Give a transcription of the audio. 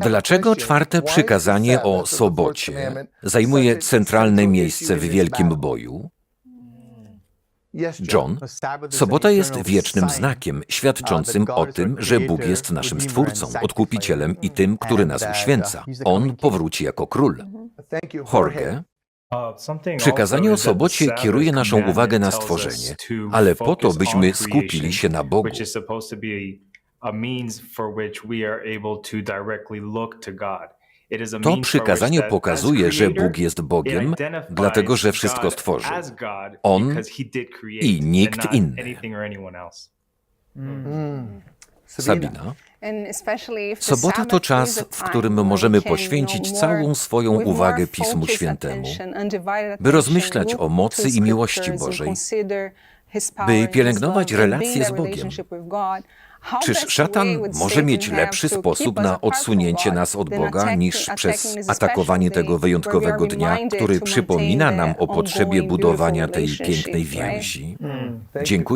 Dlaczego czwarte przykazanie o sobocie zajmuje centralne miejsce w wielkim boju? John, sobota jest wiecznym znakiem świadczącym o tym, że Bóg jest naszym Stwórcą, Odkupicielem i tym, który nas uświęca. On powróci jako król. Jorge, Przykazanie o sobocie kieruje naszą uwagę na stworzenie, ale po to, byśmy skupili się na Bogu. To przykazanie pokazuje, że Bóg jest Bogiem, dlatego że wszystko stworzył. On i nikt inny. Sabina, Sobota to czas, w którym możemy poświęcić całą swoją uwagę Pismu Świętemu, by rozmyślać o mocy i miłości Bożej, by pielęgnować relacje z Bogiem. Czyż szatan może mieć lepszy sposób na odsunięcie nas od Boga niż przez atakowanie tego wyjątkowego dnia, który przypomina nam o potrzebie budowania tej pięknej więzi? Dziękuję.